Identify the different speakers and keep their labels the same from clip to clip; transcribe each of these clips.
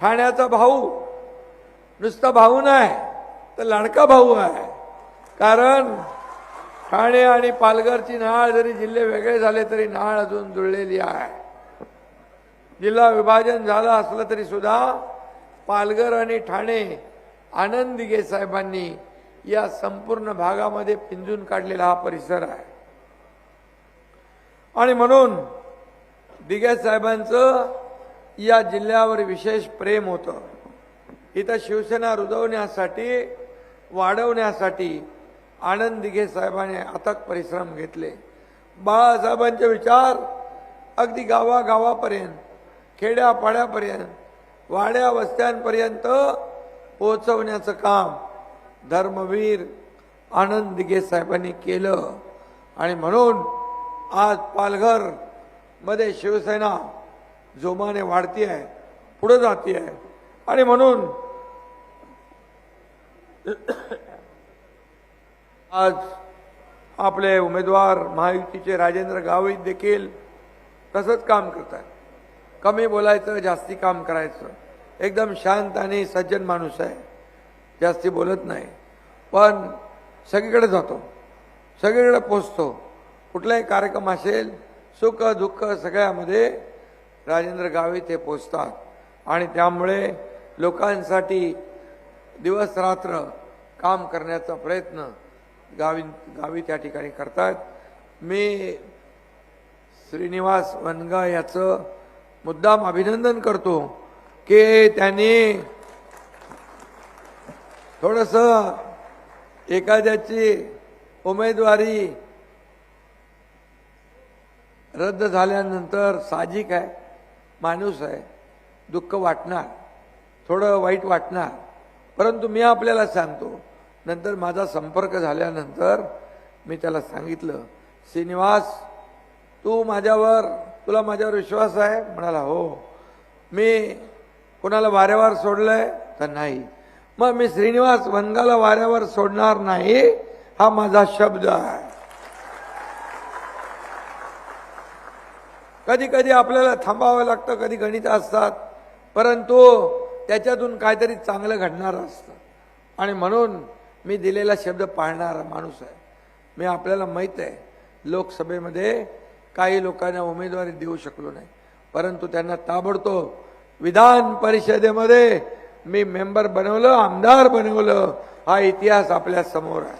Speaker 1: ठाण्याचा भाऊ नुसता भाऊ नाही तर लाडका भाऊ आहे. कारण ठाणे आणि पालघरची नाळ जरी जिल्हे वेगळे झाले तरी नाळ अजून जुळलेली आहे. जिल्हा विभाजन झालं असलं तरी सुद्धा पालघर आणि ठाणे आनंद दिघे साहेबांनी या संपूर्ण भागामध्ये पिंजून काढलेला हा परिसर आहे. आणि म्हणून दिघे साहेबांचं या जिल्ह्यावर विशेष प्रेम होतं. इथं शिवसेना रुजवण्यासाठी वाढवण्यासाठी आनंद दिघे साहेबाने अथक परिश्रम घेतले. बाळासाहेबांचे विचार अगदी गावागावापर्यंत खेड्यापाड्यापर्यंत वाड्या वस्त्यांपर्यंत पोहोचवण्याचं काम धर्मवीर आनंद दिघे साहेबांनी केलं. आणि म्हणून आज पालघरमध्ये शिवसेना जोमाने वाढती आहे पुढे जाती आहे आणि म्हणून आज आपले उमेदवार महायुतीचे राजेंद्र गावित देखील तसंच काम करतात कमी बोलायचं जास्ती काम करायचं. एकदम शांत आणि सज्जन माणूस आहे. जास्ती बोलत नाही. पण सगळीकडे जातो. सगळीकडे पोचतो. कुठलाही कार्यक्रम असेल सुख दुःख सगळ्यामध्ये राजेंद्र गावित हे पोचतात. आणि त्यामुळे लोकांसाठी दिवस रात्र काम करण्याचा प्रयत्न गावी गावी त्या ठिकाणी करतात. मी श्रीनिवास वनगा याचं मुद्दाम अभिनंदन करतो की त्यांनी थोडस एखाद्याची उमेदवारी रद्द झाल्यानंतर साहजिक आहे. माणूस आहे. दुःख वाटणार थोडं वाईट वाटणार परंतु मी आपल्याला सांगतो नंतर माझा संपर्क झाल्यानंतर मी त्याला सांगितलं श्रीनिवास तू माझ्यावर तुला माझ्यावर विश्वास आहे? म्हणाला हो. मी कोणाला वाऱ्यावर सोडलंय? तर नाही. मग मी श्रीनिवास वनगाला वाऱ्यावर सोडणार नाही हा माझा शब्द आहे. कधी कधी आपल्याला थांबावं लागतं कधी गणित असतात. परंतु त्याच्यातून काहीतरी चांगलं घडणार असतं. आणि म्हणून मी दिलेला शब्द पाळणारा माणूस आहे. मी आपल्याला माहीत आहे लोकसभेमध्ये काही लोकांना उमेदवारी देऊ शकलो नाही. परंतु त्यांना ताबडतोब विधान परिषदेमध्ये मी मेंबर बनवलं आमदार बनवलं हा इतिहास आपल्यासमोर आहे.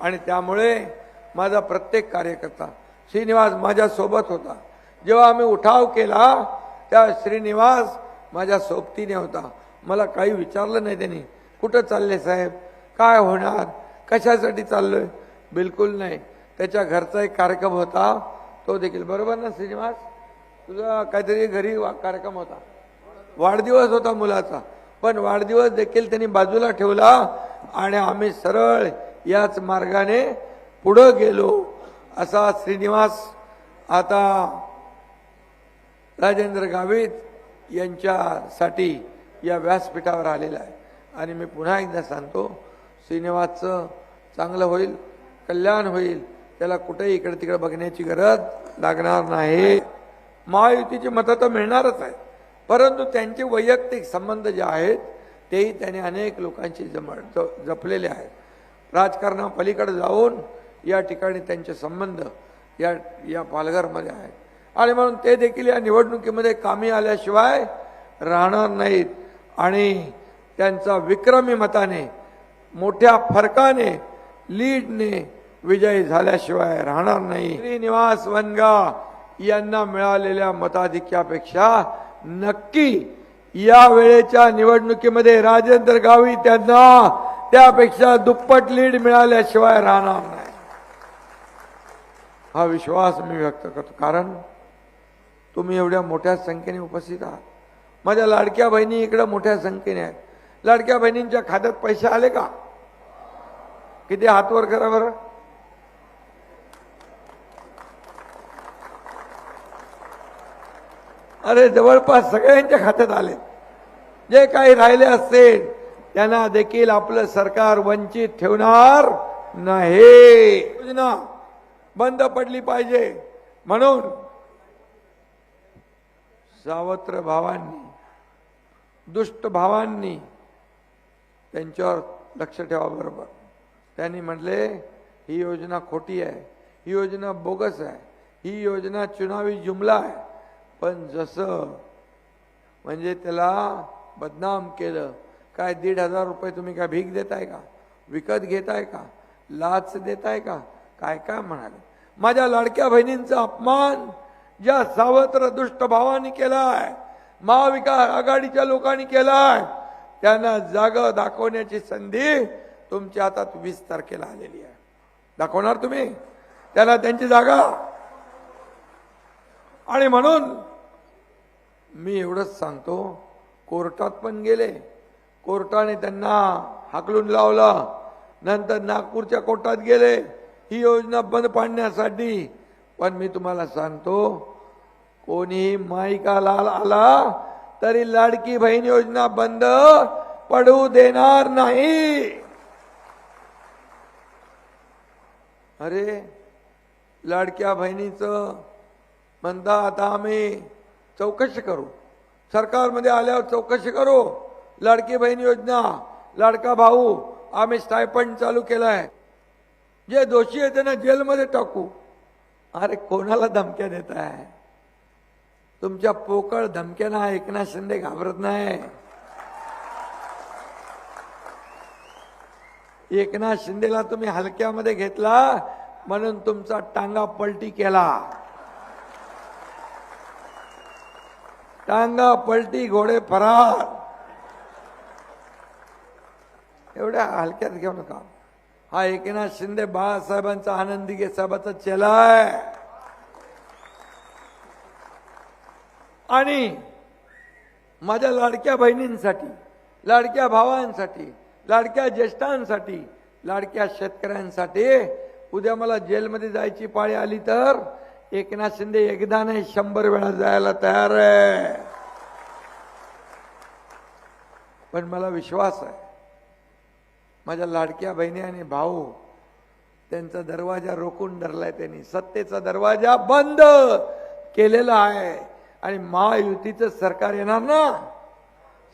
Speaker 1: आणि त्यामुळे माझा प्रत्येक कार्यकर्ता श्रीनिवास माझ्यासोबत होता. जेव्हा आम्ही उठाव केला त्या श्रीनिवास माझ्या सोबतीने होता. मला काही विचारलं नाही त्यांनी. कुठं चालले साहेब? काय होणार? कशासाठी चाललोय? बिलकुल नाही. त्याच्या घरचा एक कार्यक्रम होता. तो देखील बरोबर ना श्रीनिवास? तुझा काहीतरी घरी कार्यक्रम होता. वाढदिवस होता मुलाचा. पण वाढदिवस देखील त्यांनी बाजूला ठेवला आणि आम्ही सरळ याच मार्गाने पुढं गेलो. असा श्रीनिवास आता राजेंद्र गावित यांच्यासाठी या व्यासपीठावर आलेला आहे. आणि मी पुन्हा एकदा सांगतो श्रीनिवासचं चांगलं होईल कल्याण होईल त्याला कुठेही इकडे तिकडे बघण्याची गरज लागणार नाही. महायुतीची मतं तर मिळणारच आहेत परंतु त्यांचे वैयक्तिक संबंध जे आहेत तेही त्याने अनेक लोकांशी जम ज- जपलेले आहेत. राजकारणापलीकडे जाऊन या ठिकाणी त्यांचे संबंध या या पालघरमध्ये आहेत. आणि म्हणून ते देखील या निवडणुकीमध्ये कामी आल्याशिवाय राहणार नाहीत. आणि त्यांचा विक्रमी मताने मोठ्या फरकाने लीडने विजयी झाल्याशिवाय राहणार नाही. श्रीनिवास वनगा यांना मिळालेल्या मताधिक्यापेक्षा नक्की या वेळेच्या निवडणुकीमध्ये राजेंद्र गावी त्यांना त्यापेक्षा दुप्पट लीड मिळाल्याशिवाय राहणार नाही. हा विश्वास मी व्यक्त करतो. कारण तुम्ही एवढ्या मोठ्या संख्येने उपस्थित आहात. माझ्या लाडक्या बहिणी इकडं मोठ्या संख्येने आहेत. लाडक्या बहिणींच्या खात्यात पैसे आले का? किती हातवर करा बरं? अरे जवळपास सगळ्यांच्या खात्यात आले. जे काही राहिले असतील त्यांना देखील आपलं सरकार वंचित ठेवणार नाही. योजना बंद पडली पाहिजे. म्हणून सावत्र भावांनी दुष्ट भावांनी त्यांच्यावर लक्ष ठेवा बरोबर. त्यांनी म्हटले ही योजना खोटी आहे ही योजना बोगस आहे ही योजना चुनावी जुमला आहे. पण जसं म्हणजे त्याला बदनाम केलं काय दीड हजार रुपये तुम्ही काय भीक देताय का? विकत घेताय का? लाच देताय का? काय काय म्हणाले? माझ्या लाडक्या बहिणींचा अपमान ज्या सावत्र दुष्ट भावानी केलाय महाविकास आघाडीच्या लोकांनी केलाय त्यांना जाग दाखवण्याची संधी तुमच्या हातात वीस तारखेला आलेली आहे. दाखवणार तुम्ही? त्याला त्यांची जागा. आणि म्हणून मी एवढंच सांगतो कोर्टात पण गेले कोर्टाने त्यांना हाकलून लावलं नंतर नागपूरच्या कोर्टात गेले ही योजना बंद पाडण्यासाठी. पण मी तुम्हाला सांगतो कोणी माईका लाल आला तरी लाडकी बहीण योजना बंद पडू देणार नाही. अरे लाडक्या बहिणीचं म्हणता आता आम्ही चौकशी करू. सरकारमध्ये आल्यावर चौकशी करू. लाडकी बहीण योजना लाडका भाऊ आम्ही स्टायपंड चालू केलाय. जे दोषी आहे त्यांना जेलमध्ये टाकू. अरे कोणाला धमक्या देत आहे तुमच्या पोकळ धमक्यांना एकनाथ शिंदे घाबरत नाही. एकनाथ शिंदेला तुम्ही हलक्यामध्ये घेतला म्हणून तुमचा टांगा पलटी केला. टांगा पलटी घोडे फरार. एवढ्या हलक्यात घेऊ नका. हा एकनाथ शिंदे बाळासाहेबांचा आनंदी घे साहेबाचा चेला आहे आणि माझ्या लाडक्या बहिणींसाठी लाडक्या भावांसाठी लाडक्या ज्येष्ठांसाठी लाडक्या शेतकऱ्यांसाठी उद्या मला जेलमध्ये जायची पाळी आली तर एकनाथ शिंदे एकदा नाही शंभर वेळा जायला तयार आहे. पण मला विश्वास आहे माझ्या लाडक्या बहिणी आणि भाऊ त्यांचा दरवाजा रोखून धरलाय त्यांनी. सत्तेचा दरवाजा बंद केलेला आहे. आणि महायुतीचं सरकार येणार ना?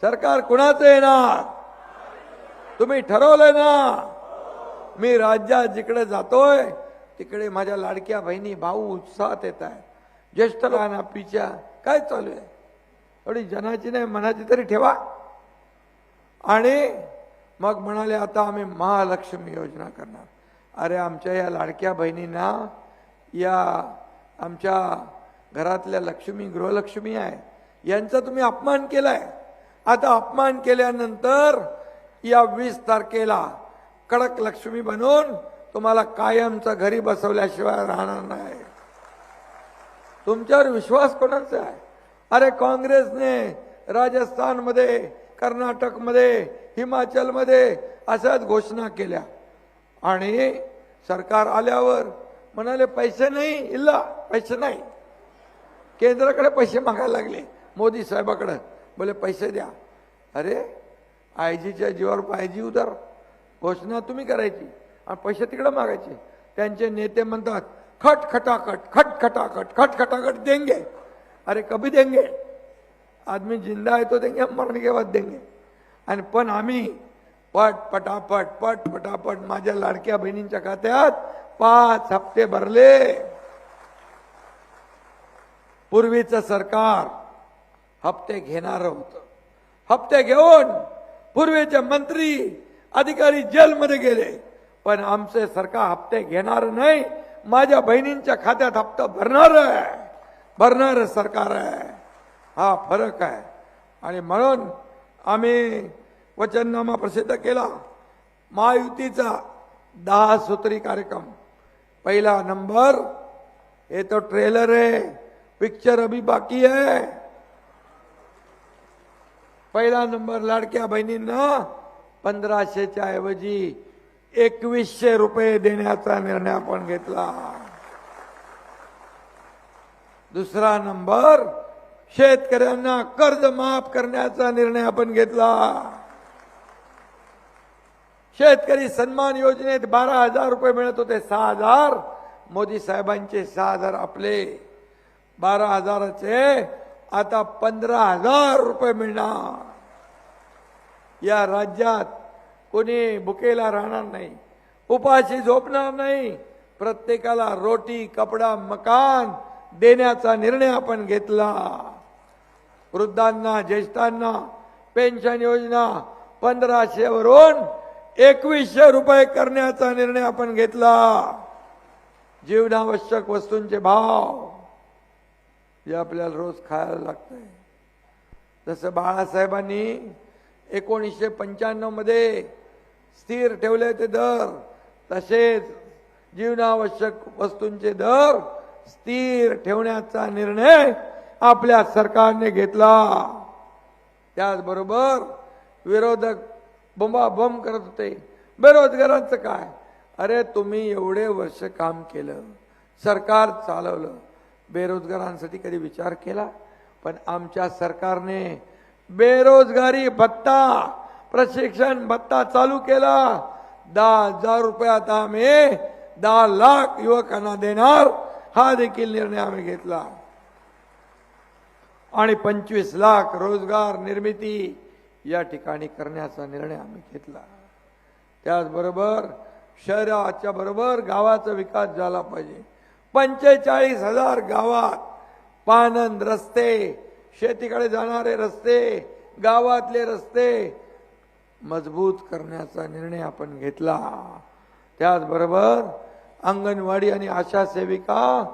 Speaker 1: सरकार कुणाचं येणार? तुम्ही ठरवलंय ना? मी राज्यात जिकडे जातोय तिकडे माझ्या लाडक्या बहिणी भाऊ उत्साहात येत आहे ज्येष्ठ लहान आपीच्या काय चालू आहे? थोडी जनाची नाही मनाची तरी ठेवा. आणि मग म्हणाले आता आम्ही महालक्ष्मी योजना करणार. अरे आमच्या या लाडक्या बहिणींना या आमच्या घरातल्या लक्ष्मी गृहलक्ष्मी आहे. यांचा तुम्ही अपमान केलाय. आता अपमान केल्यानंतर या वीस तारखेला कडक लक्ष्मी बनवून तुम्हाला कायमचं घरी बसवल्याशिवाय राहणार नाही. तुमच्यावर विश्वास कोणाचा आहे? अरे काँग्रेसने राजस्थानमध्ये कर्नाटकमध्ये हिमाचलमध्ये अशाच घोषणा केल्या. आणि सरकार आल्यावर म्हणाले पैसे नाही इल्ला पैसे नाही. केंद्राकडे पैसे मागायला लागले. मोदी साहेबाकडं. बोले पैसे द्या. अरे आय जीच्या जीवावर आयजी उदार घोषणा तुम्ही करायची आणि पैसे तिकडं मागायचे. त्यांचे नेते म्हणतात खट खटाखट खट खटाखट खट खटाखट देंगे. अरे कभी देंगे? आदमी जिंदा आहे तो देंगे मरने के बाद देंगे. आणि पण आम्ही पट पटापट पट पटापट माझ्या लाडक्या बहिणींच्या खात्यात पाच हप्ते भरले. पूर्वीचं सरकार हप्ते घेणार होतं. हप्ते घेऊन पूर्वीचे मंत्री अधिकारी जेलमध्ये गेले. पण आमचे सरकार हप्ते घेणार नाही. माझ्या बहिणींच्या खात्यात हप्ता भरणार आहे. भरणार सरकार आहे. हा फरक आहे. आणि म्हणून आम्ही वचननामा प्रसिद्ध केला. महायुतीचा दहा सूत्री कार्यक्रम. पहिला नंबर हे तो ट्रेलर आहे. पिक्चर अभी बाकी है। पहिला नंबर लाडक्या बहिणींना पंधराशेच्या ऐवजी एकवीसशे रुपये देण्याचा निर्णय आपण घेतला। दुसरा नंबर शेतकऱ्यांना कर्ज माफ करण्याचा निर्णय आपण घेतला। शेतकरी सन्मान योजनेत बारा हजार रुपये मिळत होते सहा हजार. मोदी साहेबांचे सहा हजार आपले. बारा हजाराचे आता पंधरा हजार रुपये मिळणार. या राज्यात कोणी भुकेला राहणार नाही उपाशी झोपणार नाही प्रत्येकाला रोटी कपडा मकान देण्याचा निर्णय आपण घेतला. वृद्धांना ज्येष्ठांना पेन्शन योजना पंधराशे वरून एकवीसशे रुपये करण्याचा निर्णय आपण घेतला. जीवनावश्यक वस्तूंचे भाव जे आपल्याला रोज खायला लागतंय. जसं बाळासाहेबांनी एकोणीसशे पंच्याण्णवमध्ये स्थिर ठेवले ते दर तसेच जीवनावश्यक वस्तूंचे दर स्थिर ठेवण्याचा निर्णय आपल्या सरकारने घेतला. त्याचबरोबर विरोधक बोंबाबोंब करत होते. बेरोजगारांचं काय? अरे तुम्ही एवढे वर्ष काम केलं सरकार चालवलं बेरोजगारांसाठी कधी विचार केला? पण आमच्या सरकारने बेरोजगारी भत्ता प्रशिक्षण भत्ता चालू केला. दहा हजार रुपये आता आम्ही दहा लाख युवकांना देणार हा देखील निर्णय आम्ही घेतला. आणि पंचवीस लाख रोजगार निर्मिती या ठिकाणी करण्याचा निर्णय आम्ही घेतला. त्याचबरोबर शहराच्या बरोबर गावाचा विकास झाला पाहिजे. पंचेचाळीस हजार गावात पानंद रस्ते शेतीकडे जाणारे रस्ते गावातले रस्ते मजबूत करण्याचा निर्णय आपण घेतला. त्याचबरोबर अंगणवाडी आणि आशा सेविका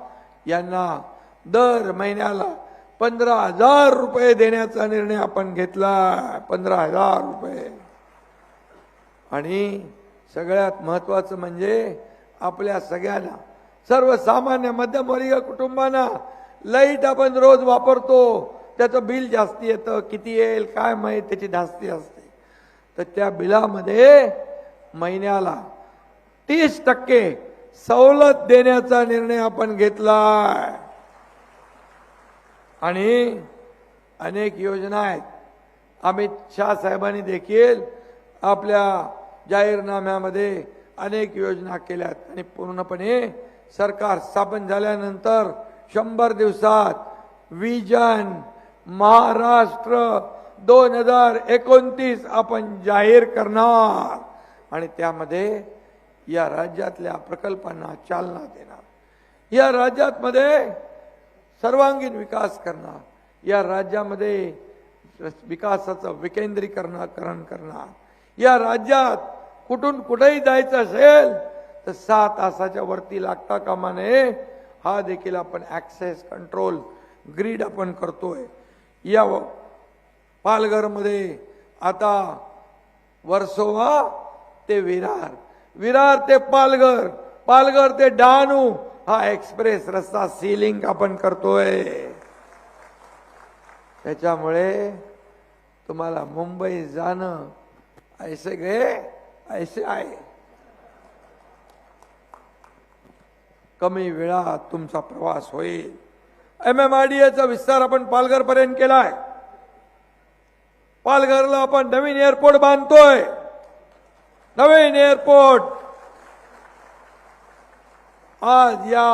Speaker 1: यांना दर महिन्याला पंधरा हजार रुपये देण्याचा निर्णय आपण घेतला पंधरा हजार रुपये. आणि सगळ्यात महत्वाचं म्हणजे आपल्या सगळ्यांना सर्वसामान्य मध्यमवर्गीय कुटुंबांना लाइट आपण रोज वापरतो. त्याचं बिल जास्ती येतं. किती येईल काय माहीत त्याची धास्ती असते. तर त्या बिलामध्ये महिन्याला तीस टक्के सवलत देण्याचा निर्णय आपण घेतला आणि अनेक योजना आहेत. अमित शाह साहेबांनी देखील आपल्या जाहीरनाम्यामध्ये अनेक योजना केल्या आणि पूर्णपणे सरकार स्थापन झाल्यानंतर शंभर दिवसात विजन महाराष्ट्र दोन हजार एकोणतीस आपण जाहीर करणार. आणि त्यामध्ये या राज्यातल्या प्रकल्पांना चालना देणार. या राज्यातमध्ये सर्वांगीण विकास करणार. या राज्यामध्ये विकासाचं विकेंद्रीकरण करणार. या राज्यात कुठून कुठेही जायचं असेल तर सहा तासाच्या वरती लागता कामा नये. हा देखील आपण ऍक्सेस कंट्रोल ग्रीड आपण करतोय. या पालघरमध्ये आता वर्सोवा ते विरार. विरार ते पालघर. पालघर ते डहाणू. हा एक्सप्रेस रस्ता सीलिंग आपण करतोय. त्याच्यामुळे तुम्हाला मुंबई जाणं ऐसे गे ऐसे आहे. कमी वेळात तुमचा प्रवास होईल. एम एम आय डी एचा विस्तार आपण पालघरपर्यंत केलाय. पालघरला आपण नवीन एअरपोर्ट बांधतोय. नवीन एअरपोर्ट. आज या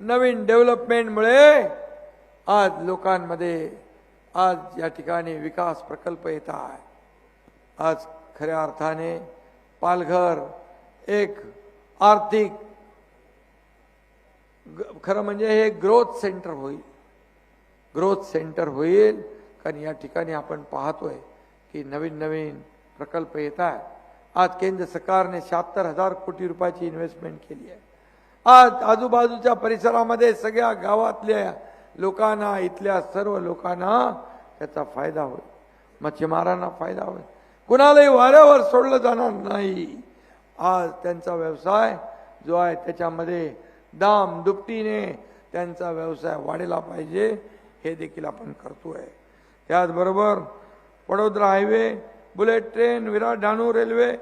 Speaker 1: नवीन डेव्हलपमेंटमुळे आज लोकांमध्ये आज या ठिकाणी विकास प्रकल्प येत आहे. आज खऱ्या अर्थाने पालघर एक आर्थिक खरं म्हणजे हे ग्रोथ सेंटर होईल. ग्रोथ सेंटर होईल. कारण या ठिकाणी आपण पाहतोय की नवीन नवीन प्रकल्प येत आहे आज केंद्र सरकारने शहात्तर हजार कोटी रुपयाची इन्व्हेस्टमेंट केली आहे. आज आजूबाजूच्या परिसरामध्ये सगळ्या गावातल्या लोकांना इथल्या सर्व लोकांना त्याचा फायदा होईल. मच्छीमारांना फायदा होईल. कुणालाही वाऱ्यावर सोडलं जाणार नाही. आज त्यांचा व्यवसाय जो आहे त्याच्यामध्ये दाम दुपटीने त्यांचा व्यवसाय वाढला पाहिजे हे देखील आपण करतोय. त्याचबरोबर Vadodara highway bullet train Virar Dahanu railway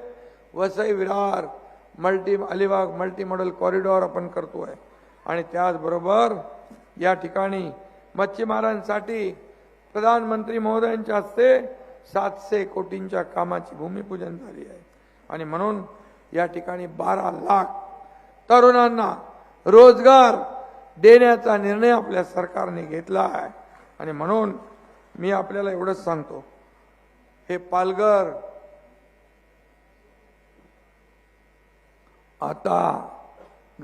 Speaker 1: Vasai Virar multi Alibag multimodal corridor आपण करतोय. आणि त्याचबरोबर या ठिकाणी मच्छीमारांसाठी प्रधानमंत्री महोदयांच्या हस्ते सातशे कोटींच्या कामाची भूमिपूजन झाली आहे. आणि म्हणून या ठिकाणी बारा लाख तरुणांना रोजगार देण्याचा निर्णय आपल्या सरकारने घेतला आहे. आणि म्हणून मी आपल्याला एवढंच सांगतो हे पालघर आता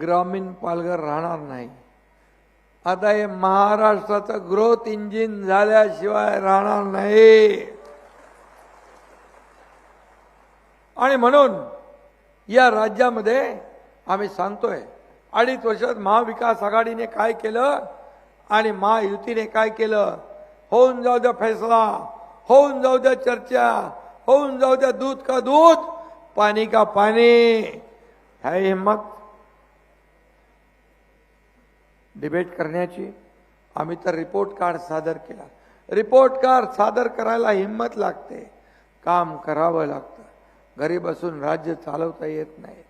Speaker 1: ग्रामीण पालघर राहणार नाही. आता हे महाराष्ट्राचं ग्रोथ इंजिन झाल्याशिवाय राहणार नाही. आणि म्हणून या राज्यामध्ये आम्ही सांगतोय अडीच वर्षात महाविकास आघाडीने काय केलं आणि महायुतीने काय केलं? होऊन जाऊ द्या फैसला होऊन जाऊ द्या चर्चा होऊन जाऊ द्या दूध का दूध पाणी का पाणी. है हिम्मत? डिबेट करण्याची? आम्ही तर रिपोर्ट कार्ड सादर केला. रिपोर्ट कार्ड सादर करायला हिंमत लागते. काम करावं लागतं. घरी बसून राज्य चालवता येत नाही.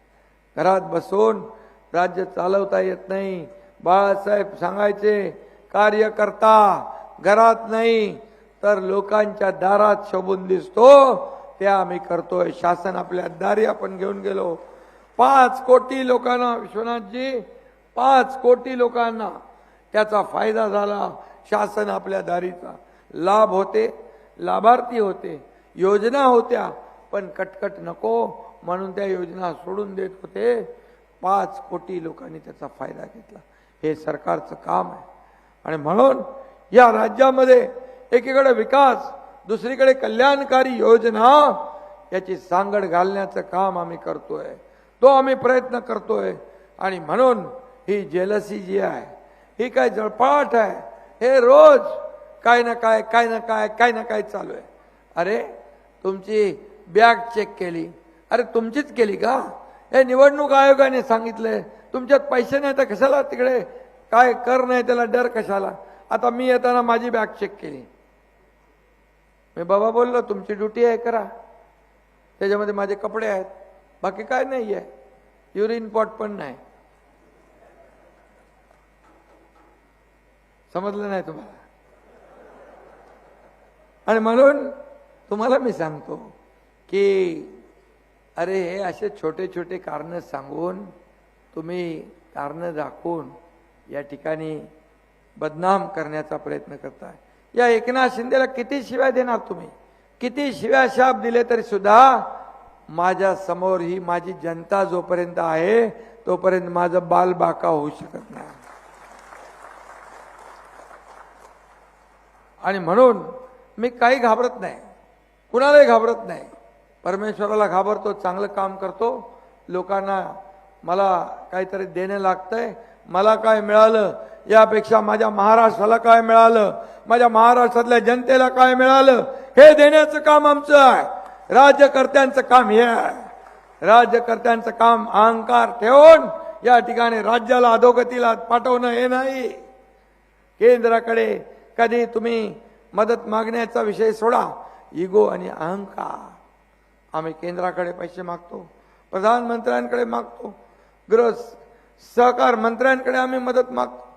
Speaker 1: घरात बसून राज्य चालवता येत नाही. बाळासाहेब सांगायचे कार्यकर्ता घरात नाही तर लोकांच्या दारात शोभून दिसतो. ते आम्ही करतोय. शासन आपल्या दारी आपण घेऊन गेलो. पाच कोटी लोकांना विश्वनाथजी पाच कोटी लोकांना त्याचा फायदा झाला शासन आपल्या दारीचा. लाभ होते लाभार्थी होते योजना होत्या पण कटकट नको म्हणून त्या योजना सोडून देत होते. पाच कोटी लोकांनी त्याचा फायदा घेतला. हे सरकारचं काम आहे. आणि म्हणून या राज्यामध्ये एकीकडे विकास दुसरीकडे कल्याणकारी योजना याची सांगड घालण्याचं काम आम्ही करतोय. तो आम्ही प्रयत्न करतोय. आणि म्हणून ही जेलसी जी आहे ही काय जळपाट आहे. हे रोज काय ना काय काय ना काय काय ना काय चालू आहे. अरे तुमची बॅग चेक केली. अरे तुमचीच केली का? हे निवडणूक आयोगाने सांगितलंय तुमच्यात पैसे नाही तर कशाला तिकडे? काय कर नाही त्याला डर कशाला? आता मी येताना माझी बॅग चेक केली. मी बाबा बोललो तुमची ड्युटी आहे करा. त्याच्यामध्ये माझे कपडे आहेत. बाकी काय नाही आहे युरिन पॉट पण नाही. समजलं नाही तुम्हाला? आणि म्हणून तुम्हाला मी सांगतो की अरे हे असे छोटे छोटे कारण सांगून तुम्ही कारण दाखवून या ठिकाणी बदनाम करण्याचा प्रयत्न करताय. या एकनाथ शिंदेला किती शिव्या देणार तुम्ही? किती शिव्या शाप दिले तरी सुद्धा माझ्यासमोर ही माझी जनता जोपर्यंत आहे तोपर्यंत माझं बाल बाका होऊ शकत नाही. आणि म्हणून मी काही घाबरत नाही. कुणालाही घाबरत नाही. परमेश्वराला घाबरतो चांगलं काम करतो. लोकांना मला काहीतरी देणं लागतंय. मला काय मिळालं? यापेक्षा माझ्या महाराष्ट्राला काय मिळालं? माझ्या महाराष्ट्रातल्या जनतेला काय मिळालं? हे देण्याचं काम आमचं आहे. राज्यकर्त्यांचं काम हे आहे. राज्यकर्त्यांचं काम अहंकार ठेवून या ठिकाणी राज्याला अधोगतीला पाठवणं हे नाही. केंद्राकडे कधी तुम्ही मदत मागण्याचा विषय सोडा. इगो आणि अहंकार. आम्ही केंद्राकडे पैसे मागतो प्रधानमंत्र्यांकडे मागतो गृह सहकार मंत्र्यांकडे आम्ही मदत मागतो.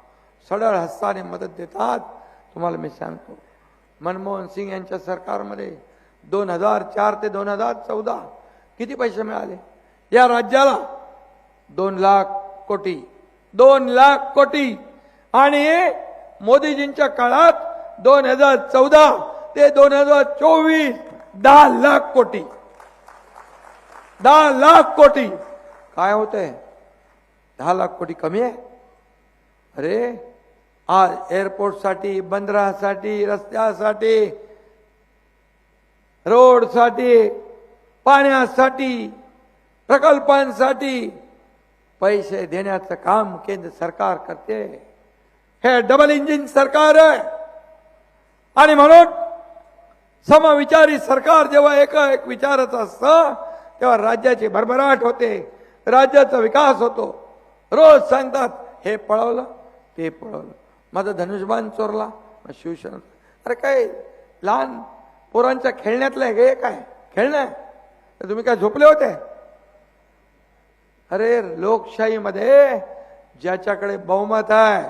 Speaker 1: सडळ हस्ताने मदत देतात. तुम्हाला मी सांगतो मनमोहन सिंग यांच्या सरकारमध्ये दोन हजार चार ते दोन हजार चौदा किती पैसे मिळाले? या राज्याला दोन लाख कोटी दोन लाख कोटी. आणि मोदीजींच्या काळात दोन हजार चौदा ते दोन हजार चोवीस दहा लाख कोटी. दहा लाख कोटी. काय होतंय? दहा लाख कोटी कमी आहे? अरे आज एअरपोर्टसाठी बंदरासाठी रस्त्यासाठी रोडसाठी पाण्यासाठी प्रकल्पांसाठी पैसे देण्याचं काम केंद्र सरकार करते. हे डबल इंजिन सरकार आहे. आणि म्हणून समविचारी सरकार जेव्हा एक एक विचारच असतं तेव्हा राज्याची भरभराट होते राज्याचा विकास होतो. रोज सांगतात हे पळवलं ते पळवलं. माझं धनुष्यबाण चोरला मग शिवसेना अरे काय लहान पोरांच्या खेळण्यातलं आहे हे काय खेळणं आहे? तुम्ही काय झोपले होते? अरे लोकशाहीमध्ये ज्याच्याकडे बहुमत आहे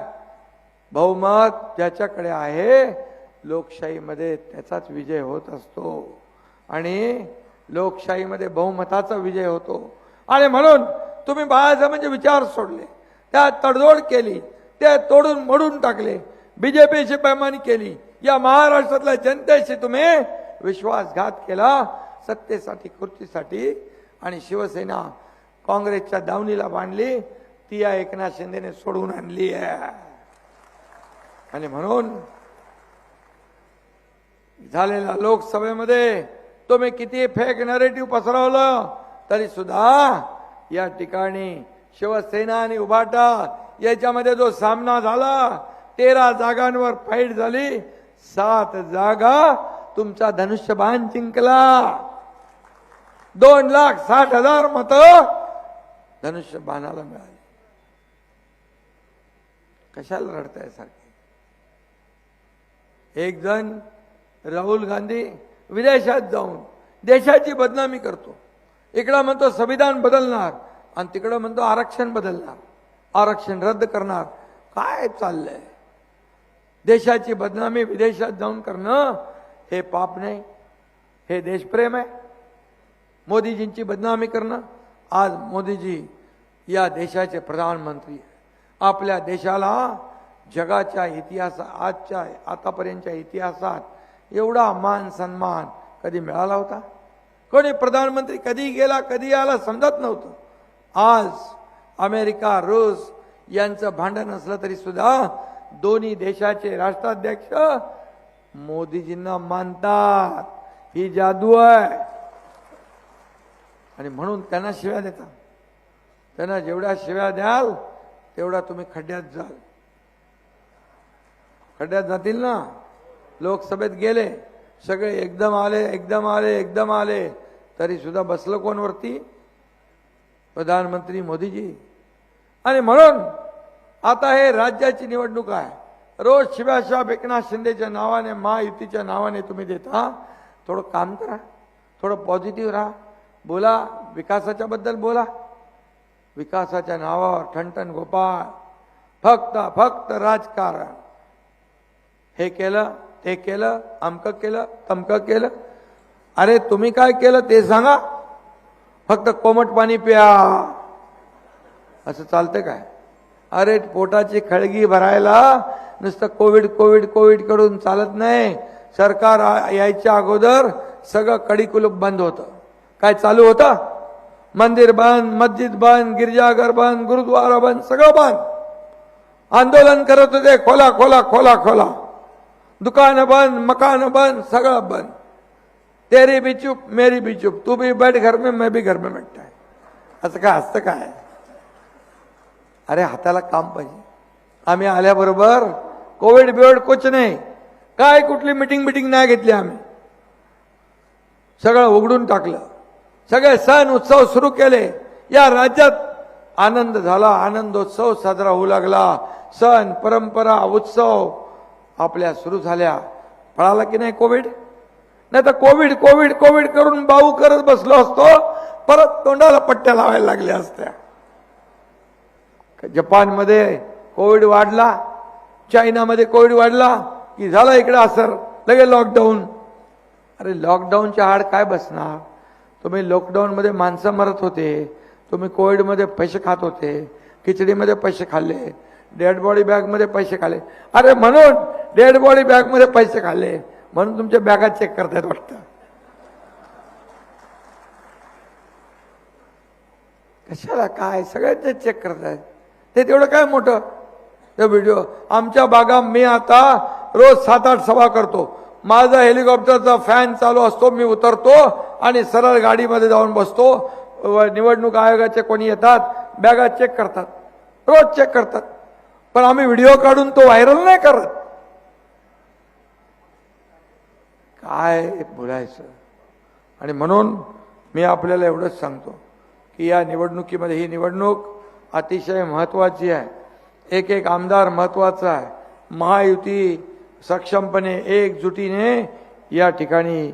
Speaker 1: बहुमत ज्याच्याकडे आहे लोकशाहीमध्ये त्याचाच विजय होत असतो. आणि लोकशाहीमध्ये बहुमताचा विजय होतो. आणि म्हणून तुम्ही बाळासाहेबांचे म्हणजे विचार सोडले. त्या तडजोड केली. ते तोडून मोडून टाकले. बीजेपीशी पैमानी केली. या महाराष्ट्रातल्या जनतेशी तुम्ही विश्वासघात केला. सत्तेसाठी खुर्चीसाठी. आणि शिवसेना काँग्रेसच्या दावणीला बांधली. ती या एकनाथ शिंदेने सोडून आणली आहे. आणि म्हणून झालेल्या लोकसभेमध्ये तुम्ही किती फेक नरेटिव्ह पसरवलं? तरी सुद्धा या ठिकाणी शिवसेना आणि उभाटा याच्यामध्ये जो सामना झाला तेरा जागांवर फाईट झाली सात जागा तुमचा धनुष्यबाण जिंकला. दोन लाख साठ हजार मत धनुष्यबाणाला मिळाली. कशाला रडताय सारखे? एक जण राहुल गांधी विदेशात जाऊन देशाची बदनामी करतो. इकडं म्हणतो संविधान बदलणार आणि तिकडं म्हणतो आरक्षण बदलणार. आरक्षण रद्द करणार. काय चाललंय? देशाची बदनामी विदेशात जाऊन करणं हे पाप नाही. हे देशप्रेम आहे. मोदीजींची बदनामी करणं आज मोदीजी या देशाचे प्रधानमंत्री आहे आपल्या देशाला जगाच्या इतिहासात आजच्या आतापर्यंतच्या इतिहासात एवढा मान सन्मान कधी मिळाला होता? कोणी प्रधानमंत्री कधी गेला कधी आला समजत नव्हतं. आज अमेरिका रूस यांचं भांडण असलं तरी सुद्धा दोन्ही देशाचे राष्ट्राध्यक्ष मोदीजींना मानतात. ही जादू आहे. आणि म्हणून त्यांना शिव्या देता त्यांना जेवढ्या शिव्या द्याल तेवढा तुम्ही खड्ड्यात जाल. खड्ड्यात जातील ना? लोकसभेत गेले सगळे एकदम आले एकदम आले एकदम आले. तरी सुद्धा बसलं कोण वरती प्रधानमंत्री मोदीजी. आणि म्हणून आता हे राज्याची निवडणूक आहे. रोज शिव्याशाप एकनाथ शिंदेच्या नावाने महायुतीच्या नावाने तुम्ही देता. थोडं काम करा. थोडं पॉझिटिव्ह राहा. बोला विकासाच्या बद्दल बोला. विकासाच्या नावावर ठणठण गोपाळ. फक्त फक्त राजकारण. हे केलं. ते केलं अमकं केलं तमकं केलं. अरे तुम्ही काय केलं ते सांगा. फक्त कोमट पाणी प्या. असं चालतं काय? अरे पोटाची खळगी भरायला नुसतं कोविड कोविड कोविडकडून चालत नाही. सरकार यायच्या अगोदर सगळं कडीकुलूप बंद होतं. काय चालू होतं? मंदिर बंद मस्जिद बंद गिरजाघर बंद गुरुद्वारा बंद सगळं बंद. आंदोलन करत होते खोला खोला खोला खोला. दुकानं बंद मकान बंद सगळं बंद. तेरी भी चुप मेरी भी चुप. तू भी बैठ घर में मैं भी घर में बैठता है. असं काय असतं काय? अरे हाताला काम पाहिजे. आम्ही आल्याबरोबर कोविड बिवड कोच नाही. काय कुठली मिटिंग मिटिंग नाही घेतली आम्ही. सगळं उघडून टाकलं. सगळे सण उत्सव सुरू केले. या राज्यात आनंद झाला आनंदोत्सव साजरा होऊ लागला. सण परंपरा उत्सव आपल्या सुरू झाल्या. पळाला की नाही कोविड? नाही तर कोविड कोविड कोविड करून बाऊ करत बसलो असतो परत तोंडाला पट्ट्या लावायला लागल्या असत्या. जपानमध्ये कोविड वाढला चायनामध्ये कोविड वाढला की झाला इकडे असर? लगे लॉकडाऊन अरे लॉकडाऊनच्या आड काय बसणार? तुम्ही लॉकडाऊनमध्ये माणसं मरत होते तुम्ही कोविडमध्ये पैसे खात होते खिचडीमध्ये पैसे खाल्ले डेड बॉडी बॅगमध्ये पैसे खाले. अरे म्हणून डेड बॉडी बॅगमध्ये पैसे खाल्ले म्हणून तुमच्या बॅगा चेक करतायत वाटतं. कशाला काय? सगळ्यांचे चेक करतायत. ते तेवढं काय मोठं? ते व्हिडिओ आमच्या बागा मी आता रोज सात आठ सभा करतो. माझा हेलिकॉप्टरचा फॅन चालू असतो मी उतरतो आणि सरळ गाडीमध्ये जाऊन बसतो. निवडणूक आयोगाचे कोणी येतात बॅगा चेक करतात. रोज चेक करतात. पण आम्ही व्हिडिओ काढून तो व्हायरल नाही करत. काय बोलायचं? आणि म्हणून मी आपल्याला एवढंच सांगतो की या निवडणुकीमध्ये ही निवडणूक अतिशय महत्त्वाची आहे. एक एक आमदार महत्त्वाचा आहे. महायुती सक्षमपणे एकजुटीने या ठिकाणी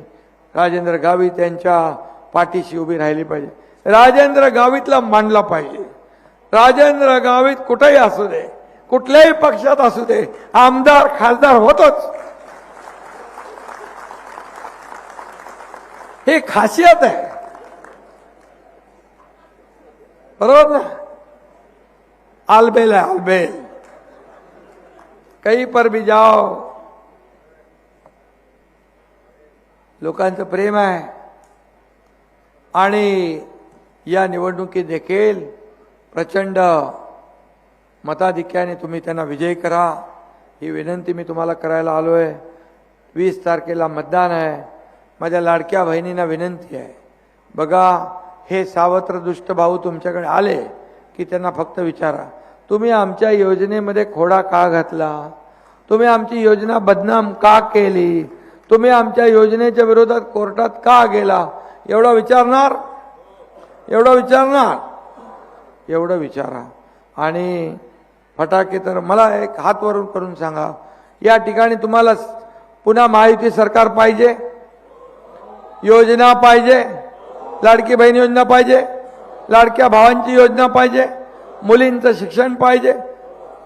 Speaker 1: राजेंद्र गावित यांच्या पाठीशी उभी राहिली पाहिजे. राजेंद्र गावितला मांडला पाहिजे. राजेंद्र गावित कुठेही असू दे. कुठल्याही पक्षात असू दे आमदार खासदार होतोच. ही खासियत आहे. बरोबर ना? आलबेल आहे आलबेल. कहीं पर भी जाओ लोकांचं प्रेम आहे. आणि या निवडणुकीत देखील प्रचंड मताधिक्याने तुम्ही त्यांना विजयी करा. ही विनंती मी तुम्हाला करायला आलो आहे वीस तारखेला मतदान आहे. माझ्या लाडक्या बहिणींना विनंती आहे. बघा हे सावत्र दुष्ट भाऊ तुमच्याकडे आले की त्यांना फक्त विचारा. तुम्ही आमच्या योजनेमध्ये खोडा का घातला? तुम्ही आमची योजना बदनाम का केली? तुम्ही आमच्या योजनेच्या विरोधात कोर्टात का गेला? एवढा विचारणार? एवढं विचारणार? एवढं विचारा. आणि फटाके तर मला एक हात वरून करून सांगा. या ठिकाणी तुम्हाला पुन्हा महायुती सरकार पाहिजे? योजना पाहिजे? लाडकी बहीण योजना पाहिजे? लाडक्या भावांची योजना पाहिजे? मुलींचं शिक्षण पाहिजे?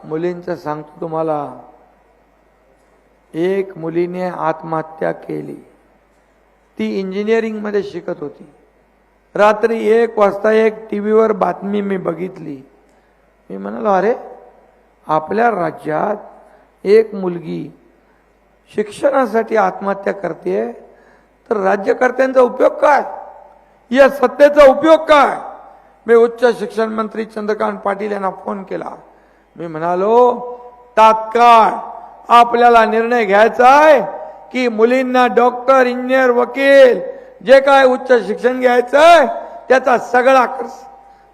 Speaker 1: मुलींचं सांगतो तुम्हाला एक मुलीने आत्महत्या केली. ती इंजिनिअरिंगमध्ये शिकत होती. रात्री एक वाजता एक टी व्हीवर बातमी मी बघितली. मी म्हणालो अरे आपल्या राज्यात एक मुलगी शिक्षणासाठी आत्महत्या करते तर राज्यकर्त्यांचा उपयोग काय? या सत्तेचा उपयोग काय? मी उच्च शिक्षण मंत्री चंद्रकांत पाटील यांना फोन केला. मी म्हणालो तात्काळ आपल्याला निर्णय घ्यायचा आहे की मुलींना डॉक्टर इंजिनियर वकील जे काय उच्च शिक्षण घ्यायचं आहे त्याचा सगळा खर्च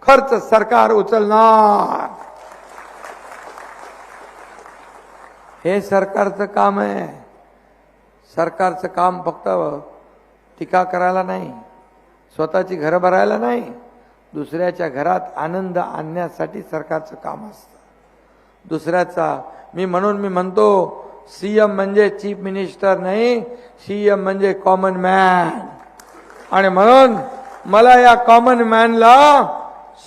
Speaker 1: खर्च सरकार उचलणार. हे सरकारचं काम आहे. सरकारचं काम फक्त टीका करायला नाही. स्वतःची घरं भरायला नाही. दुसऱ्याच्या घरात आनंद आणण्यासाठी सरकारचं काम असतं. दुसऱ्याचा मी म्हणून मी म्हणतो सी एम म्हणजे चीफ मिनिस्टर नाही सी एम म्हणजे कॉमन मॅन. आणि म्हणून मला या कॉमन मॅनला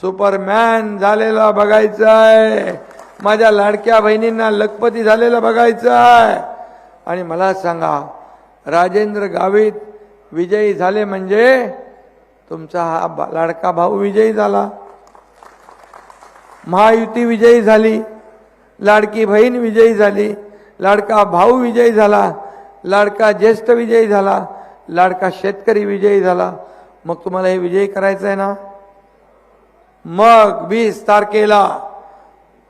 Speaker 1: सुपरमॅन झालेला बघायचं आहे माझ्या लाडक्या बहिणींना लखपती झालेलं बघायचं आहे. आणि मला सांगा राजेंद्र गावित विजयी झाले म्हणजे तुमचा हा बा- लाडका भाऊ विजयी झाला. महायुती विजयी झाली. लाडकी बहीण विजयी झाली. लाडका भाऊ विजयी झाला. लाडका ज्येष्ठ विजयी झाला. लाडका शेतकरी विजयी झाला. मग तुम्हाला हे विजयी करायचं आहे ना? मग वीस तारखेला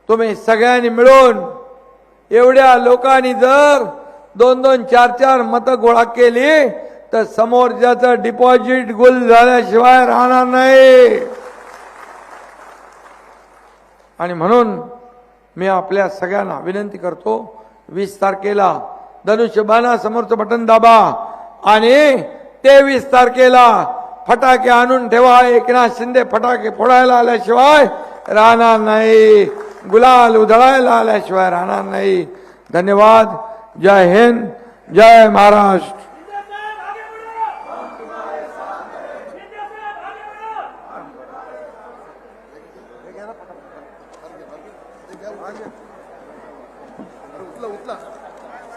Speaker 1: तुम्ही सगळ्यांनी मिळून एवढ्या लोकांनी जर दोन दोन चार चार मतं गोळा केली तर समोरच्याचं डिपॉझिट गुल झाल्याशिवाय राहणार नाही. आणि म्हणून मी आपल्या सगळ्यांना विनंती करतो वीस तारखेला धनुष्यबाणा समोरचं बटन दाबा आणि तेवीस तारखेला फटाके आणून ठेवा. एकनाथ शिंदे फटाके फोडायला आल्याशिवाय राहणार नाही. गुलाल उधळायला आल्याशिवाय राहणार नाही धन्यवाद. जय हिंद. जय महाराष्ट्र.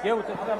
Speaker 2: उतला